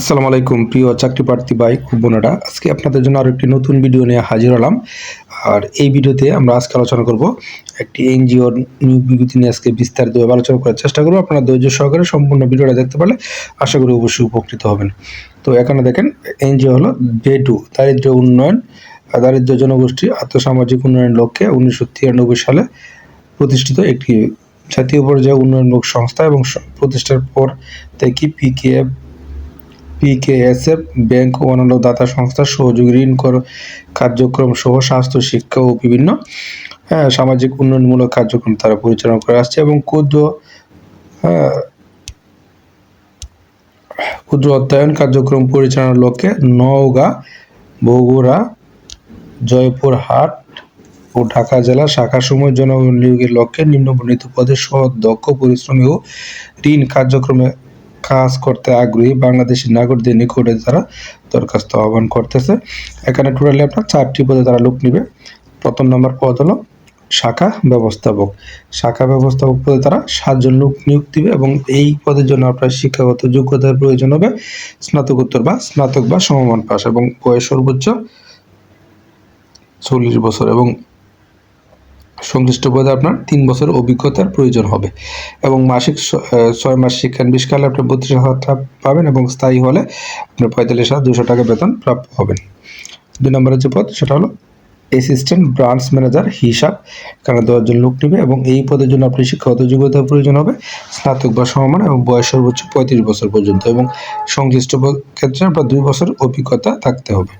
আসসালামু আলাইকুম, প্রিয় চাকরি প্রার্থী ভাই বোনেরা। আজকে আপনাদের জন্য আরও একটি নতুন ভিডিও নিয়ে হাজির হলাম। আর এই ভিডিওতে আমরা আজকে আলোচনা করব একটি এনজিওর নিয়োগ বিজ্ঞপ্তি নিয়ে আজকে বিস্তারিতভাবে আলোচনা করার চেষ্টা করব। আপনারা ধৈর্য সহকারে সম্পূর্ণ ভিডিওটা দেখতে পারলে আশা করি অবশ্যই উপকৃত হবেন। তো এখানে দেখেন, এনজিও হলো বেটু দারিদ্র্য উন্নয়ন, আর দারিদ্র্য জনগোষ্ঠী, আর্থসামাজিক উন্নয়নের লক্ষ্যে উনিশশো তিরানব্বই সালে প্রতিষ্ঠিত একটি জাতীয় পর্যায়ে উন্নয়নমূলক সংস্থা এবং প্রতিষ্ঠার পর থেকে পিকেএফ পিকেএসএফ ব্যাংক ও অন্যান্য দাতা সংস্থার সহযোগী ঋণ কর কার্যক্রম সহ স্বাস্থ্য শিক্ষা ও বিভিন্ন হ্যাঁ, সামাজিক উন্নয়নমূলক কার্যক্রম তারা পরিচালনা করে আসছে এবং ক্ষুদ্র হ্যাঁ, ক্ষুদ্র অর্থায়ন কার্যক্রম পরিচালনার লক্ষ্যে নওগাঁ বগুড়া জয়পুরহাট ও ঢাকা জেলা শাখাসমূহের জন্য নিয়োগের লক্ষ্যে নিম্নবর্ণিত পদে সহ দক্ষ পরিশ্রমী ও ঋণ কার্যক্রমে কাজ করতে আগ্রহী বাংলাদেশি নাগরিকদের নিকটে তারা দরখাস্ত আহ্বান করতেছে, এখানে টোটালি আপনার চারটি পদে তারা লোক নিবে। প্রথম নম্বর পদ হলো শাখা ব্যবস্থাপক। শাখা ব্যবস্থাপক পদে তারা সাতজন লোক নিয়োগ দিবে এবং এই পদের জন্য আপনার শিক্ষাগত যোগ্যতার প্রয়োজন হবে স্নাতকোত্তর বা স্নাতক বা সমমান পাস এবং বয়স সর্বোচ্চ চল্লিশ বছর এবং সংশ্লিষ্ট পদে আপনার তিন বছর অভিজ্ঞতার প্রয়োজন হবে। এবং মাসিক ছয় মাস শিক্ষানবিষ্কালে আপনি বত্রিশ হাজার টাকা পাবেন এবং স্থায়ী হলে আপনার পঁয়তাল্লিশ হাজার দুশো টাকা বেতন প্রাপ্য হবেন। দুই নম্বরের যে পদ, সেটা হলো অ্যাসিস্ট্যান্ট ব্রাঞ্চ ম্যানেজার হিসাব। এখানে দশজন লোক নেবে এবং এই পদের জন্য আপনি শিক্ষাগত যোগ্যতার প্রয়োজন হবে। স্নাতক বা সমমান এবং বয়স সর্বোচ্চ পঁয়ত্রিশ বছর পর্যন্ত এবং সংশ্লিষ্ট ক্ষেত্রে আপনার দুই বছর অভিজ্ঞতা থাকতে হবে।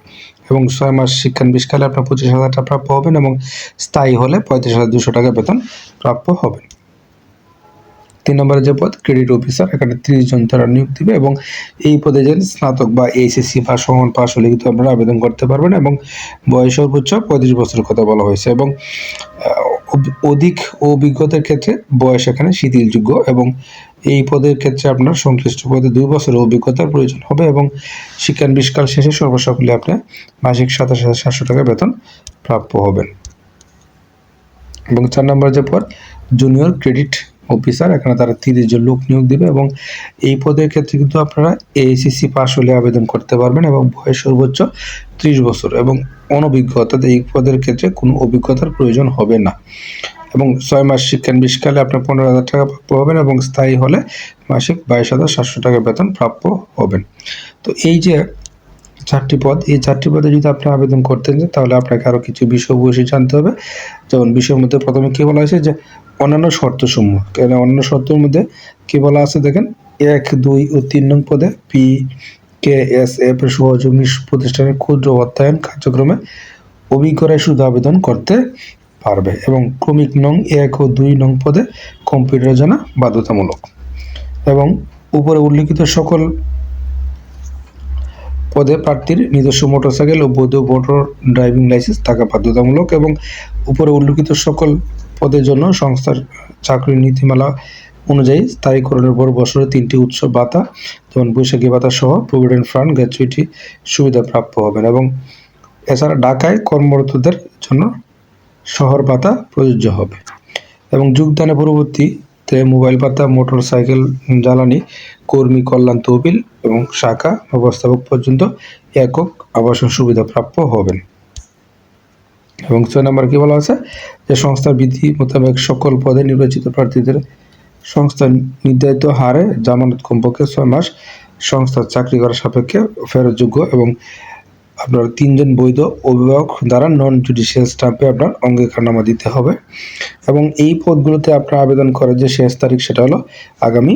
এবং ছয় মাস শিক্ষানবিষ্কালে আপনার পঁচিশ হাজার টাকা প্রাপ্য হবেন এবং স্থায়ী হলে পঁয়ত্রিশ হাজার দুশো টাকা বেতন প্রাপ্য হবে তিন নম্বরে যে পদ ক্রেডিট অফিসার এখানে ত্রিশ জন তারা নিয়োগ দিবে এবং এই পদে যে স্নাতক বা এইচএসসি বা সমান পাস হলে কিন্তু আপনারা আবেদন করতে পারবেন এবং বয়স সর্বোচ্চ পঁয়ত্রিশ বছরের কথা বলা হয়েছে এবং অধিক অভিজ্ঞতার ক্ষেত্রে বয়স এখানে শিথিলযোগ্য এবং এই পদের ক্ষেত্রে আপনার সংশ্লিষ্ট পদে দুই বছরের অভিজ্ঞতার প্রয়োজন হবে এবং শিক্ষানবিষ্কাল শেষে সর্বসকলে আপনি মাসিক সাতাশ হাজার সাতশো টাকা বেতন প্রাপ্য হবেন। এবং চার নম্বর যে পদ জুনিয়র ক্রেডিট অফিসার, এখানে তারা তিরিশ জন লোক নিয়োগ দিবে এবং এই পদের ক্ষেত্রে কিন্তু আপনারা এইচএসসি পাস হলে আবেদন করতে পারবেন এবং বয়স সর্বোচ্চ ত্রিশ বছর এবং অনভিজ্ঞ, অর্থাৎ এই পদের ক্ষেত্রে কোনো অভিজ্ঞতার প্রয়োজন হবে না। এবং ছয় মাস শিক্ষানবিষ্কালে আপনার পনেরো হাজার টাকা প্রাপ্য হবেন এবং স্থায়ী হলে মাসিক বাইশ হাজার সাতশো টাকা বেতন প্রাপ্য হবেন। তো এই যে চারটি পদ, এই চারটি পদে যদি আপনি আবেদন করতে চান, তাহলে আপনাকে আরও কিছু বিষয় অবশ্যই জানতে হবে। যেমন বিষয়ের মধ্যে প্রথমে কী বলা হয়েছে যে অন্যান্য শর্তসমূহ। অন্যান্য শর্তের মধ্যে কি বলা আছে দেখেন? এক, দুই ও তিন নং পদে পি কে এস এফ সহযোগী প্রতিষ্ঠানের ক্ষুদ্র অর্থায়ন কার্যক্রমে অভিজ্ঞরাই শুধু আবেদন করতে পারবে এবং ক্রমিক নং এক ও দুই নং পদে কম্পিউটার জানা বাধ্যতামূলক। এবং উপরে উল্লিখিত সকল পদে প্রার্থীর নিজস্ব মোটরসাইকেল ও বৈধ মোটর ড্রাইভিং লাইসেন্স থাকা বাধ্যতামূলক এবং উপরে উল্লিখিত সকল পদের জন্য সংস্থার চাকরির নীতিমালা অনুযায়ী স্থায়ীকরণের পর বছরে তিনটি উৎসব ভাতা, যেমন বৈশাখী ভাতা সহ প্রভিডেন্ট ফান্ড গ্র্যাচুইটি সুবিধা প্রাপ্য হবেন এবং এছাড়া ঢাকায় কর্মরতদের জন্য শহর ভাতা প্রযোজ্য হবে। এবং যোগদানে পরবর্তীতে মোবাইল ভাতা মোটর সাইকেল জ্বালানি, কর্মী কল্যাণ তহবিল এবং শাখা ব্যবস্থাপক পর্যন্ত একক আবাসন সুবিধা প্রাপ্য হবেন। এবং ছয় নম্বর কি বলা আছে? যে সংস্থার বিধি মোতাবেক সকল পদে নির্বাচিত প্রার্থীদের সংস্থা নির্ধারিত হারে জামানত কমপক্ষে ছয় মাস সংস্থার চাকরি করার সাপেক্ষে ফেরতযোগ্য এবং আপনার তিনজন বৈধ অভিভাবক দ্বারা নন জুডিশিয়াল স্টাম্পে আপনার অঙ্গীকারনামা দিতে হবে এবং এই পদগুলোতে আপনার আবেদন করার যে শেষ তারিখ সেটা হলো আগামী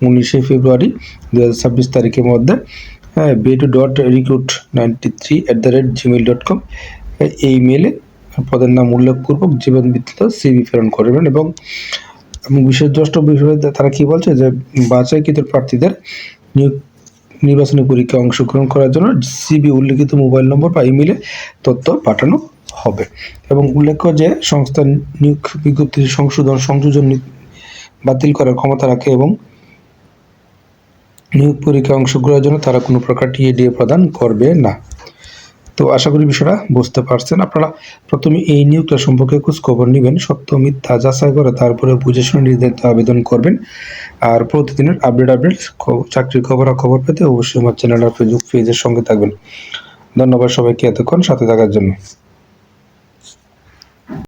উনিশে ফেব্রুয়ারি দু হাজার ছাব্বিশ তারিখের মধ্যে হ্যাঁ B two dot recruit ninety three at the rate Gmail dot com এই মেলে পদের নাম উল্লেখপূর্বক জীবন ভিত্তিতে সিভি প্রেরণ করবেন এবং বিশেষ দ্রষ্ট বিষয়ে তারা কি বলছে যে বাছাইকৃত প্রার্থীদের নিয়োগ, নির্বাচনী পরীক্ষায় অংশগ্রহণ করার জন্য সিবি উল্লিখিত মোবাইল নম্বর বা ইমেলে তথ্য পাঠানো হবে এবং উল্লেখ্য যে সংস্থা নিয়োগ বিজ্ঞপ্তির সংশোধন, সংযোজন বাতিল করার ক্ষমতা রাখে এবং নিয়োগ পরীক্ষায় অংশগ্রহণের জন্য তারা কোনো প্রকার টিএডিএ প্রদান করবে না। তো আশা করি বিষয়টা বুঝতে পারছেন। আপনারা প্রথমে এই নিয়োগটা সম্পর্কে খোঁজ খবর নেবেন, সত্য, মিথ্যা যাচাই করে তারপরে বুঝে শুনে নির্ধারিত আবেদন করবেন। আর প্রতিদিনের আপডেট আপডেট চাকরির খবর খবর পেতে অবশ্যই আমার চ্যানেল আর ফেসবুক পেজের সঙ্গে থাকবেন। ধন্যবাদ সবাইকে এতক্ষণ সাথে থাকার জন্য।